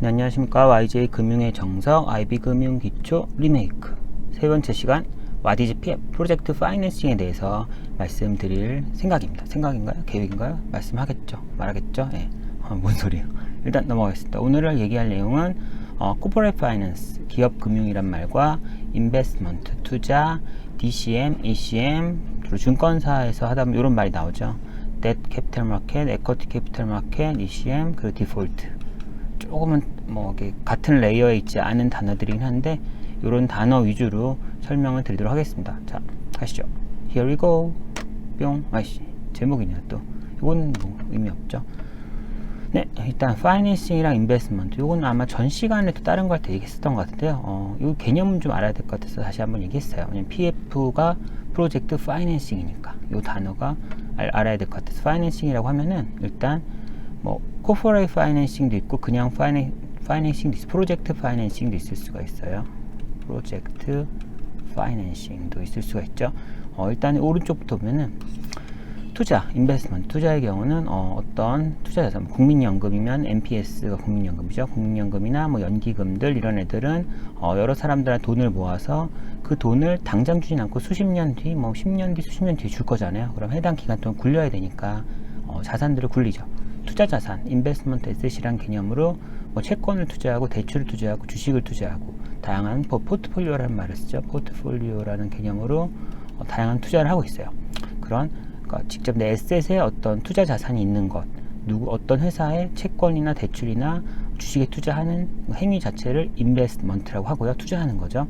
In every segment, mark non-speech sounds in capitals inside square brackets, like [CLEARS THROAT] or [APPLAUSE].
네, 안녕하십니까 YJ 금융의 정석 IB 금융 기초 리메이크 세 번째 시간 What is PF 프로젝트 파이낸싱에 대해서 말씀드릴 생각입니다. 생각인가요? 계획인가요? 말씀하겠죠. 말하겠죠? 예. 어, 뭔 소리예요? [LAUGHS] 일단 넘어가겠습니다. 오늘 얘기할 내용은 어, 코퍼레 파이낸스 기업 금융이란 말과 인베스트먼트 투자 DCM, ECM 주로 증권사에서 하다 보면 이런 말이 나오죠. Debt Capital Market, Equity Capital Market, ECM 그리고 디폴트 조금은 뭐 같은 레이어에 있지 않은 단어들이긴 한데 이런 단어 위주로 설명을 드리도록 하겠습니다. 자, 가시죠. Here we go. 뿅. 아이씨, 제목이냐 또. 이건 뭐 의미 없죠. 네, 일단 파이낸싱이랑 인베스트먼트. 이건 아마 전 시간에 또 다른 거할때 얘기했었던 것 같은데요. 어, 이 개념은 좀 알아야 될 것 같아서 다시 한번 얘기했어요. 왜냐면 PF가 프로젝트 파이낸싱이니까 이 단어가 알, 알아야 될 것 같아서 파이낸싱이라고 하면은 일단 뭐 코퍼레이트 파이낸싱도 있고 그냥 파이낸싱도 있고 프로젝트 파이낸싱도 있을 수가 있어요. 프로젝트 파이낸싱도 있을 수가 있죠. 어, 일단 오른쪽부터 보면은 투자, 인베스트먼트 투자의 경우는 어, 떤 투자 자산, 뭐 국민연금이면 NPS가 국민연금이죠. 국민연금이나 뭐 연기금들 이런 애들은 어, 여러 사람들한테 돈을 모아서 그 돈을 당장 주진 않고 수십 년 뒤, 뭐 10년 뒤, 수십 년 뒤에 줄 거잖아요. 그럼 해당 기간 동안 굴려야 되니까 어, 자산들을 굴리죠. 투자 자산, 인베스트먼트 에셋이란 개념으로 뭐 채권을 투자하고 대출을 투자하고 주식을 투자하고 다양한 뭐 포트폴리오라는 말을 쓰죠. 포트폴리오라는 개념으로 어, 다양한 투자를 하고 있어요. 그런 그러니까 직접 내 에셋에 어떤 투자 자산이 있는 것, 누구 어떤 회사의 채권이나 대출이나 주식에 투자하는 행위 자체를 인베스트먼트라고 하고요. 투자하는 거죠.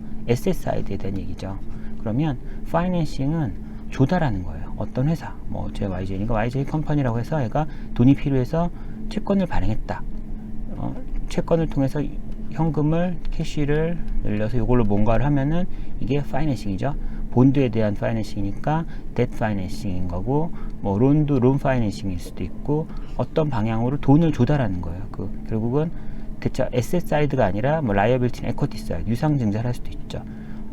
사이드에 대한 얘기죠. 그러면 파이낸싱은 조달하는 거예요. 어떤 회사, 뭐 제 YJ니까 YJ 컴퍼니라고 해서 얘가 돈이 필요해서 채권을 발행했다. 어, 채권을 통해서 현금을 캐시를 늘려서 이걸로 뭔가를 하면은 이게 파이낸싱이죠. 본드에 대한 파이낸싱이니까 뎃 파이낸싱인 거고 뭐 론도 론 파이낸싱일 수도 있고 어떤 방향으로 돈을 조달하는 거예요. 그 결국은 대체 에셋 사이드가 아니라 뭐 라이어빌티, 에쿼티 사이드, 유상 증자를 할 수도 있죠.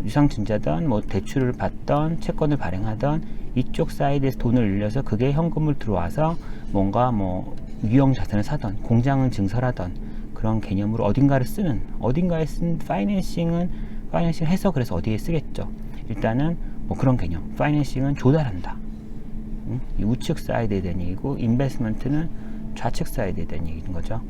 유상증자든 뭐 대출을 받던 채권을 발행하던 이쪽 사이드에서 돈을 늘려서 그게 현금을 들어와서 뭔가 뭐 유형 자산을 사던 공장을 증설하던 그런 개념으로 어딘가를 쓰는 어딘가에 쓴 파이낸싱은 파이낸싱 해서 그래서 어디에 쓰겠죠. 일단은 뭐 그런 개념. 파이낸싱은 조달한다. 음? 이 우측 사이드에 대한 얘기고 인베스트먼트는 좌측 사이드에 대한 얘기인 거죠.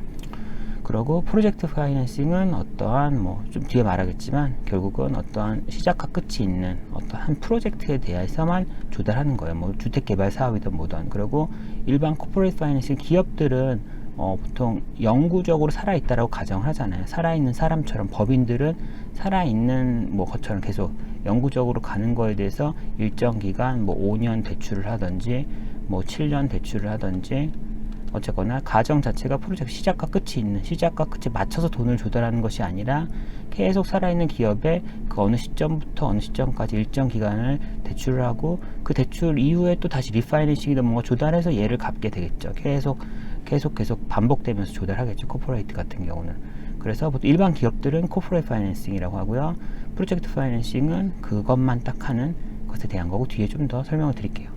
그리고 프로젝트 파이낸싱은 어떠한 뭐 좀 뒤에 말하겠지만 결국은 어떠한 시작과 끝이 있는 어떠한 프로젝트에 대해서만 조달하는 거예요. 뭐 주택 개발 사업이든 뭐든. 그리고 일반 코퍼레이트 파이낸싱 기업들은 어, 보통 영구적으로 살아있다라고 가정을 하잖아요. 살아있는 사람처럼 법인들은 살아있는 뭐 것처럼 계속 영구적으로 가는 거에 대해서 일정 기간 뭐 5년 대출을 하든지 뭐 7년 대출을 하든지 어쨌거나 가정 자체가 프로젝트 시작과 끝이 있는 시작과 끝에 맞춰서 돈을 조달하는 것이 아니라 계속 살아있는 기업에 그 어느 시점부터 어느 시점까지 일정 기간을 대출을 하고 그 대출 이후에 또 다시 리파이낸싱이든 뭔가 조달해서 얘를 갚게 되겠죠. 계속 계속 계속 반복되면서 조달하겠죠. 코퍼레이트 같은 경우는. 그래서 보통 일반 기업들은 코퍼레이트 파이낸싱이라고 하고요. 프로젝트 파이낸싱은 그것만 딱 하는 것에 대한 거고 뒤에 좀 더 설명을 드릴게요.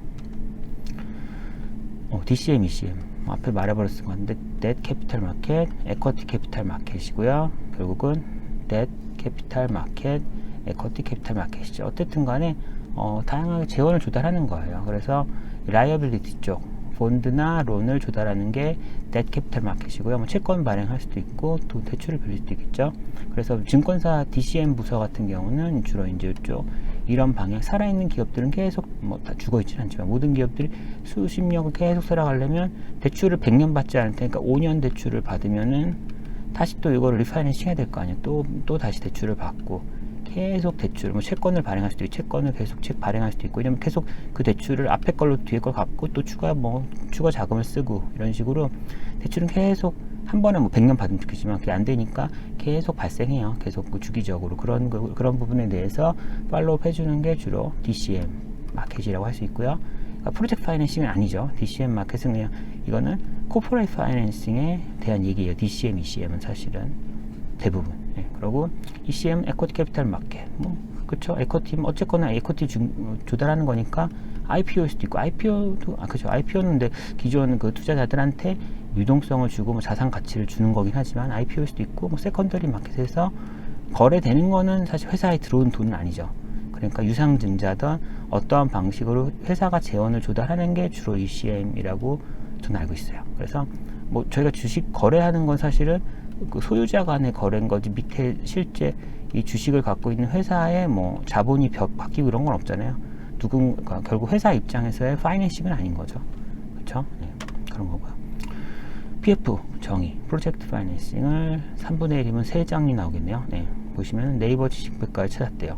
어, DCM, ECM 뭐 앞에 말해버렸을 것 같은데 Debt Capital Market, Equity Capital Market이고요. 결국은 Debt Capital Market, Equity Capital Market이죠. 어쨌든 간에 어, 다양하게 재원을 조달하는 거예요. 그래서 라이어빌리티 쪽 본드나 론을 조달하는 게 데트 캐피탈 마켓이고요. 뭐 채권 발행할 수도 있고 또 대출을 빌릴 수도 있겠죠. 그래서 증권사 DCM 부서 같은 경우는 주로 이제 이쪽 이런 방향 살아있는 기업들은 계속 뭐 다 죽어 있지는 않지만 모든 기업들이 수십 년을 계속 살아가려면 대출을 100년 받지 않을 테니까 5년 대출을 받으면은 다시 또 이거를 리파이낸싱 해야 될 거 아니에요. 또 또 다시 대출을 받고 계속 대출, 뭐 채권을 발행할 수도 있고, 채권을 계속 책 발행할 수도 있고, 이러면 계속 그 대출을 앞에 걸로 뒤에 걸 갚고, 또 추가 뭐, 추가 자금을 쓰고, 이런 식으로 대출은 계속 한 번에 뭐 100년 받으면 좋겠지만, 그게 안 되니까 계속 발생해요. 계속 그 주기적으로. 그런, 그, 그런 부분에 대해서 팔로우 해주는 게 주로 DCM 마켓이라고 할 수 있고요. 그러니까 프로젝트 파이낸싱은 아니죠. DCM 마켓은 그냥, 이거는 코퍼레이트 파이낸싱에 대한 얘기예요. DCM, ECM은 사실은 대부분. 예, 그리고 ECM 에코티 캐피탈 마켓 뭐 그쵸 에코티 뭐 어쨌거나 에코티 주, 조달하는 거니까 IPO일 수도 있고 IPO도 아 그죠 IPO는 근데 기존 그 투자자들한테 유동성을 주고 뭐 자산 가치를 주는 거긴 하지만 IPO일 수도 있고 뭐 세컨더리 마켓에서 거래되는 거는 사실 회사에 들어온 돈은 아니죠. 그러니까 유상증자든 어떠한 방식으로 회사가 재원을 조달하는 게 주로 ECM이라고 저는 알고 있어요. 그래서 뭐 저희가 주식 거래하는 건 사실은 그 소유자 간의 거래인 거지 밑에 실제 이 주식을 갖고 있는 회사의 뭐 자본이 벽 바뀌고 이런 건 없잖아요. 누군가 결국 회사 입장에서의 파이낸싱은 아닌 거죠. 그렇죠? 네, 그런 거고요. PF 정의 프로젝트 파이낸싱을 3분의 1이면 3장이 나오겠네요. 네, 보시면 네이버 지식백과를 찾았대요.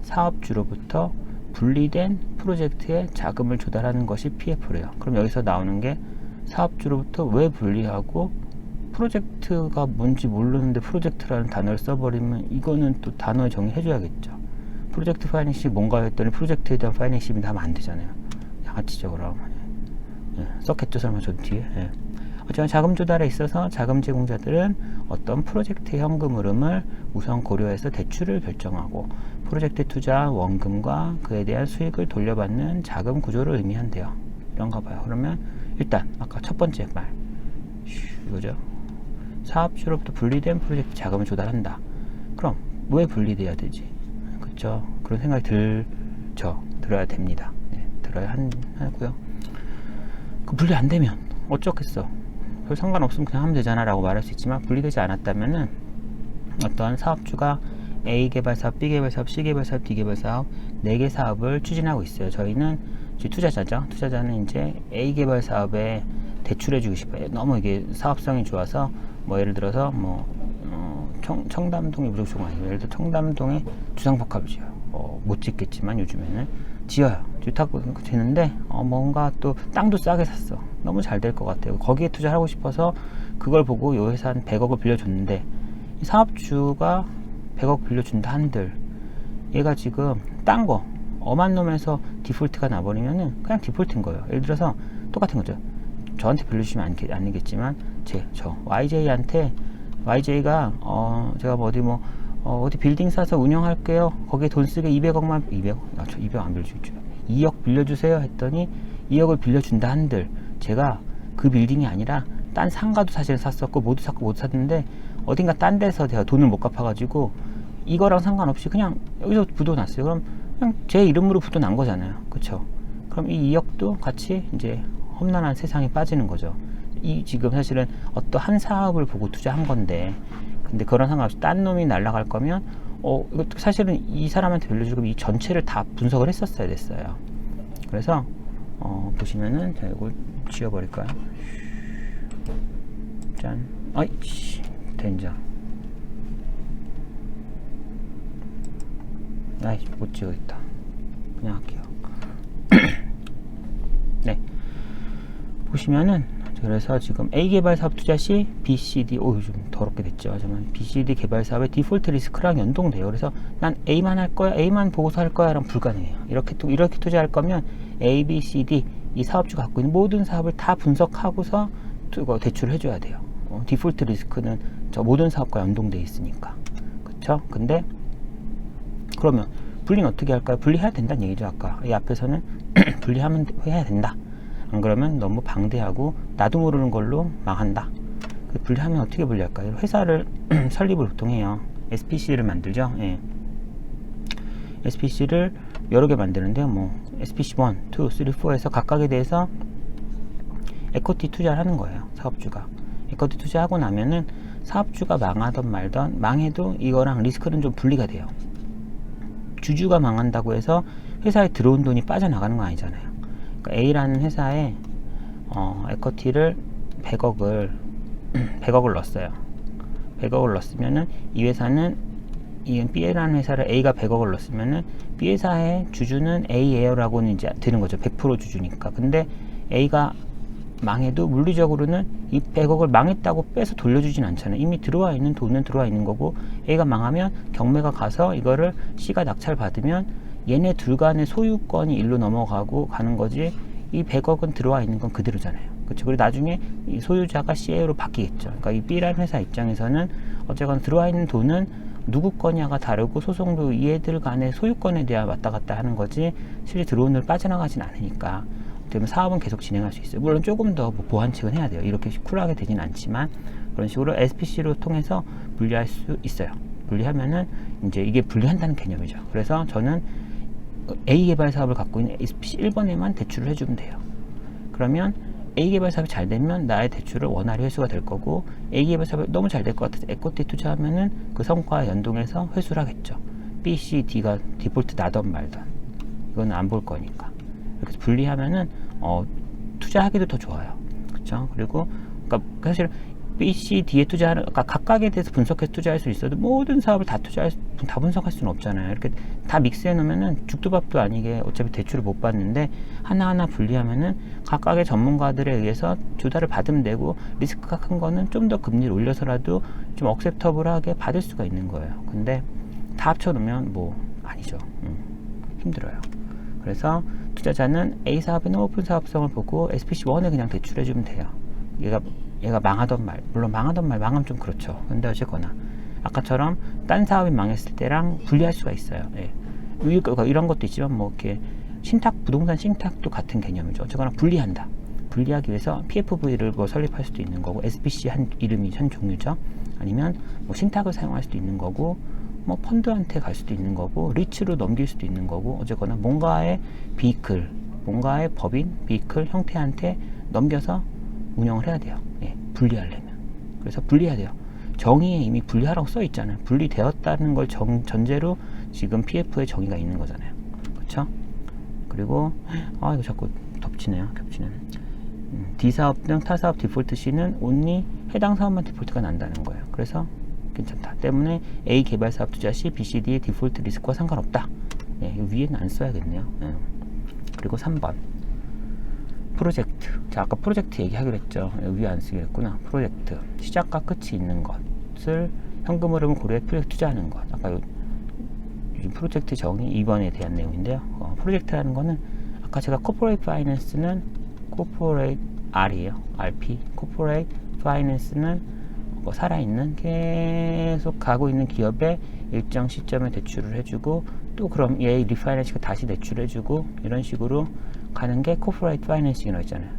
사업주로부터 분리된 프로젝트에 자금을 조달하는 것이 PF래요. 그럼 여기서 나오는 게 사업주로부터 왜 분리하고 프로젝트가 뭔지 모르는데 프로젝트라는 단어를 써버리면 이거는 또 단어 정의해 줘야겠죠. 프로젝트 파이낸싱이 뭔가 했더니 프로젝트에 대한 파이낸싱이 하면 안 되잖아요. 양아치죠 그럼. 예, 썼겠죠 설마 저 뒤에. 예. 어쨌든 자금 조달에 있어서 자금 제공자들은 어떤 프로젝트 현금 흐름을 우선 고려해서 대출을 결정하고 프로젝트 투자 원금과 그에 대한 수익을 돌려받는 자금 구조를 의미한대요. 이런가 봐요. 그러면 일단 아까 첫 번째 말 슈, 이거죠. 사업주로부터 분리된 프로젝트 자금을 조달한다. 그럼 왜 분리돼야 되지? 그렇죠. 그런 생각이 들죠. 들어야 됩니다. 네, 들어야 한, 하고요. 그 분리 안 되면 어쩌겠어. 별 상관없으면 그냥 하면 되잖아 라고 말할 수 있지만 분리되지 않았다면은 어떠한 사업주가 A 개발 사업, B 개발 사업, C 개발 사업, D 개발 사업 4개 사업을 추진하고 있어요. 저희는 이제 투자자죠. 투자자는 이제 A 개발 사업에 대출해 주고 싶어요. 너무 이게 사업성이 좋아서 뭐 예를 들어서 뭐 어, 청, 청담동이 무조건 아니고 예를 들어 청담동에 주상복합을 지어요. 어, 못 짓겠지만 요즘에는 지어요. 주택 되는데 어, 뭔가 또 땅도 싸게 샀어. 너무 잘 될 것 같아요. 거기에 투자하고 싶어서 그걸 보고 이 회사 한 100억을 빌려줬는데 이 사업주가 100억 빌려준다 한들 얘가 지금 딴 거 엄한 놈에서 디폴트가 나버리면은 그냥 디폴트인 거예요. 예를 들어서 똑같은 거죠. 저한테 빌려주시면 안, 아니겠지만 제 저 YJ한테 YJ가 어 제가 뭐 어디 뭐 어, 어디 빌딩 사서 운영할게요. 거기에 돈 쓰게 200억만 200억 아, 저 200억 안 빌려주죠. 2억 빌려주세요 했더니 2억을 빌려준다 한들 제가 그 빌딩이 아니라 딴 상가도 사실 샀었고 모두 샀고 못 샀는데 어딘가 딴 데서 제가 돈을 못 갚아가지고 이거랑 상관없이 그냥 여기서 부도 났어요. 그럼 그냥 제 이름으로 부도 난 거잖아요. 그쵸? 그럼 이 2억도 같이 이제 험난한 세상에 빠지는 거죠. 이 지금 사실은 어떤 한 사업을 보고 투자한 건데 근데 그런 상관없이 딴 놈이 날아갈 거면 어 이거 사실은 이 사람한테 빌려주고 이 전체를 다 분석을 했었어야 됐어요. 그래서 어 보시면은 자 이걸 지워버릴까요? 짠. 아이씨 된장. 아이 못 지워겠다. 그냥 할게요. [CLEARS THROAT] 네. 보시면은 그래서 지금 A 개발 사업 투자 시 B, C, D 오 요즘 더럽게 됐죠. 하지만 B, C, D 개발 사업의 디폴트 리스크랑 연동돼요. 그래서 난 A만 할 거야, A만 보고서 할 거야랑 불가능해요. 이렇게 또 이렇게 투자할 거면 A, B, C, D 이 사업주 갖고 있는 모든 사업을 다 분석하고서 이거 대출을 해줘야 돼요. 어, 디폴트 리스크는 저 모든 사업과 연동돼 있으니까. 그렇죠? 근데 그러면 분리는 어떻게 할까요? 분리해야 된다는 얘기죠. 아까 이 앞에서는 [CLEARS THROAT] 분리하면 해야 된다. 안 그러면 너무 방대하고 나도 모르는 걸로 망한다. 그 분리하면 어떻게 분리할까요? 회사를 [CLEARS THROAT] 설립을 보통 해요. SPC를 만들죠. 예. SPC를 여러 개 만드는데요. 뭐 SPC 1, 2, 3, 4에서 각각에 대해서 에코티 투자를 하는 거예요. 사업주가. 에코티 투자하고 나면은 사업주가 망하던 말던 망해도 이거랑 리스크는 좀 분리가 돼요. 주주가 망한다고 해서 회사에 들어온 돈이 빠져나가는 건 아니잖아요. A라는 회사에 어, 에쿼티를 100억을 100억을 넣었어요. 100억을 넣었으면은 이 회사는 이 B라는 회사를 A가 100억을 넣었으면은 B 회사의 주주는 A예요라고는 이제 되는 거죠. 100% 주주니까. 근데 A가 망해도 물리적으로는 이 100억을 망했다고 빼서 돌려주진 않잖아요. 이미 들어와 있는 돈은 들어와 있는 거고 A가 망하면 경매가 가서 이거를 C가 낙찰 받으면 얘네 둘 간의 소유권이 일로 넘어가고 가는 거지 이 100억은 들어와 있는 건 그대로잖아요. 그렇죠. 그리고 나중에 이 소유자가 CA로 바뀌겠죠. 그러니까 이 B라는 회사 입장에서는 어쨌건 들어와 있는 돈은 누구 거냐가 다르고 소송도 얘들 간의 소유권에 대한 왔다 갔다 하는 거지 실제 들어온 돈 빠져나가진 않으니까 되면 사업은 계속 진행할 수 있어요. 물론 조금 더 뭐 보완책은 해야 돼요. 이렇게 쿨하게 되진 않지만 그런 식으로 SPC로 통해서 분리할 수 있어요. 분리하면은 이제 이게 분리한다는 개념이죠. 그래서 저는 A 개발 사업을 갖고 있는 SPC 1번에만 대출을 해주면 돼요. 그러면 A 개발 사업이 잘 되면 나의 대출을 원활히 회수가 될 거고 A 개발 사업이 너무 잘 될 것 같아서 에코티 투자하면은 그 성과와 연동해서 회수를 하겠죠. B, C, D가 디폴트 나던 말던 이거는 안볼 거니까 이렇게 분리하면은 어, 투자하기도 더 좋아요. 그렇죠? 그리고 그러니까 사실 B, C, D에 투자하는 그러니까 각각에 대해서 분석해서 투자할 수 있어도 모든 사업을 다 투자할 수- 다 분석할 수는 없잖아요. 이렇게 다 믹스해 놓으면은 죽도 밥도 아니게 어차피 대출을 못 받는데 하나하나 분리하면은 각각의 전문가들에 의해서 조달을 받으면 되고 리스크가 큰 거는 좀 더 금리를 올려서라도 좀 억셉터블하게 받을 수가 있는 거예요. 근데 다 합쳐 놓으면 뭐 아니죠. 음, 힘들어요. 그래서 투자자는 A 사업의 높은 사업성을 보고 SPC 1에 그냥 대출해 주면 돼요. 얘가 얘가 망하던 말, 물론 망하던 말 망하면 좀 그렇죠. 근데 어쨌거나 아까처럼 딴 사업이 망했을 때랑 분리할 수가 있어요. 예. 이- 그- 이런 것도 있지만 뭐 이렇게 신탁 부동산 신탁도 같은 개념이죠. 어쨌거나 분리한다. 분리하기 위해서 PFV를 뭐 설립할 수도 있는 거고 SPC 한 이름이 한 종류죠. 아니면 뭐 신탁을 사용할 수도 있는 거고 뭐 펀드한테 갈 수도 있는 거고 리츠로 넘길 수도 있는 거고 어쨌거나 뭔가의 비클 뭔가의 법인 비클 형태한테 넘겨서 운영을 해야 돼요. 예, 분리하려면 그래서 분리해야 돼요. 정의에 이미 분리하라고 써 있잖아요. 분리되었다는 걸 정, 전제로 지금 PF의 정의가 있는 거잖아요. 그렇죠? 그리고 아 이거 자꾸 덮치네요. 겹치네. 음, D 사업 등 타 사업 디폴트 시는 only 해당 사업만 디폴트가 난다는 거예요. 그래서 괜찮다. 때문에 A 개발 사업 투자 시 B, C, D의 디폴트 리스크와 상관없다. 예, 이 위에는 안 써야겠네요. 예. 그리고 3번 프로젝트. 자, 아까 프로젝트 얘기하기로 했죠. 여기 안 쓰기로 했구나. 프로젝트. 시작과 끝이 있는 것을 현금 흐름을 고려해 프로젝트 투자하는 것. 아까 요, 요즘 프로젝트 정의 2번에 대한 내용인데요. 어, 프로젝트라는 거는 아까 제가 코퍼레이트 파이낸스는 코퍼레이트 R이에요. RP. 코퍼레이트 파이낸스는 뭐 살아있는 계속 가고 있는 기업에 일정 시점에 대출을 해주고 또 그럼 얘 리파이낸싱을 다시 대출해주고 이런 식으로 가는 게 코퍼레이트 파이낸싱이라고 했잖아요.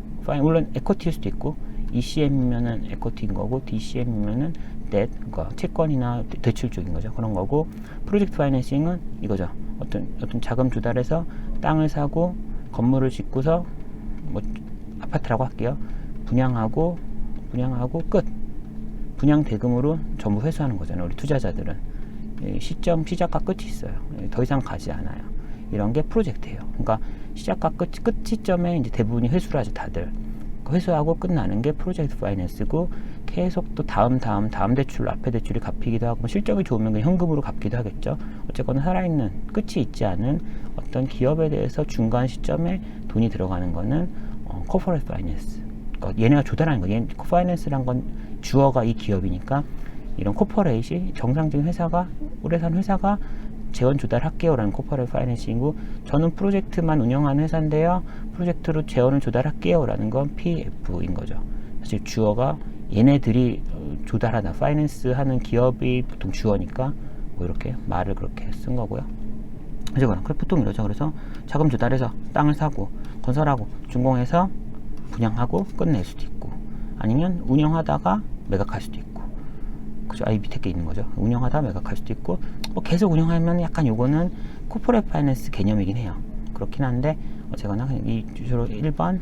물론 에코티일 수도 있고 ECM이면은 에코티인 거고 DCM이면은 뎃 그러니까 채권이나 대- 대출 쪽인 거죠. 그런 거고 프로젝트 파이낸싱은 이거죠. 어떤 어떤 자금 조달해서 땅을 사고 건물을 짓고서 뭐 아파트라고 할게요. 분양하고 분양하고 끝. 분양 대금으로 전부 회수하는 거잖아요. 우리 투자자들은 이 시점 시작과 끝이 있어요. 예, 더 이상 가지 않아요. 이런 게 프로젝트예요. 그러니까 시작과 끝, 끝 시점에 이제 대부분이 회수를 하죠, 다들. 그 회수하고 끝나는 게 프로젝트 파이낸스고 계속 또 다음 다음 다음 대출 앞에 대출이 갚이기도 하고 뭐 실적이 좋으면 그냥 현금으로 갚기도 하겠죠. 어쨌거나 살아있는 끝이 있지 않은 어떤 기업에 대해서 중간 시점에 돈이 들어가는 거는 어, 코퍼레이트 파이낸스. 그러니까 얘네가 조달하는 거. 얘 파이낸스란 건 주어가 이 기업이니까 이런 코퍼레이시 정상적인 회사가 오래 산 회사가 재원 조달할게요라는 코퍼레이트 파이낸싱이고 저는 프로젝트만 운영하는 회사인데요. 프로젝트로 재원을 조달할게요라는 건 PF인 거죠. 사실 주어가 얘네들이 어, 조달하다 파이낸스 하는 기업이 보통 주어니까 뭐 이렇게 말을 그렇게 쓴 거고요. 어쨌거나 그 보통 이러죠. 그래서 자금 조달해서 땅을 사고 건설하고 준공해서 분양하고 끝낼 수도 있고 아니면 운영하다가 매각할 수도 있고 그죠? 아, 게 있는 거죠. 운영하다 매각할 수도 있고 뭐 계속 운영하면 약간 요거는 코퍼레이트 파이낸스 개념이긴 해요. 그렇긴 한데 어쨌거나 그냥 이 주로 1번,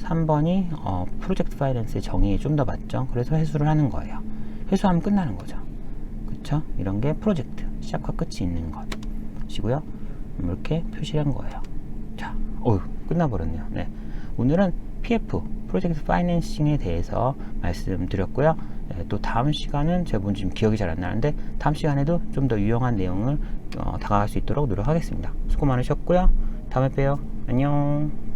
3번이 어, 프로젝트 파이낸스의 정의에 좀 더 맞죠. 그래서 회수를 하는 거예요. 회수하면 끝나는 거죠. 그쵸? 이런 게 프로젝트 시작과 끝이 있는 것이고요. 이렇게 표시한 거예요. 자, 어휴, 끝나버렸네요. 네. 오늘은 PF, 프로젝트 파이낸싱에 대해서 말씀드렸고요. 네, 또 다음 시간은 제가 뭔지 지금 기억이 잘 안 나는데 다음 시간에도 좀 더 유용한 내용을 어, 다가갈 수 있도록 노력하겠습니다. 수고 많으셨고요. 다음에 봬요. 안녕.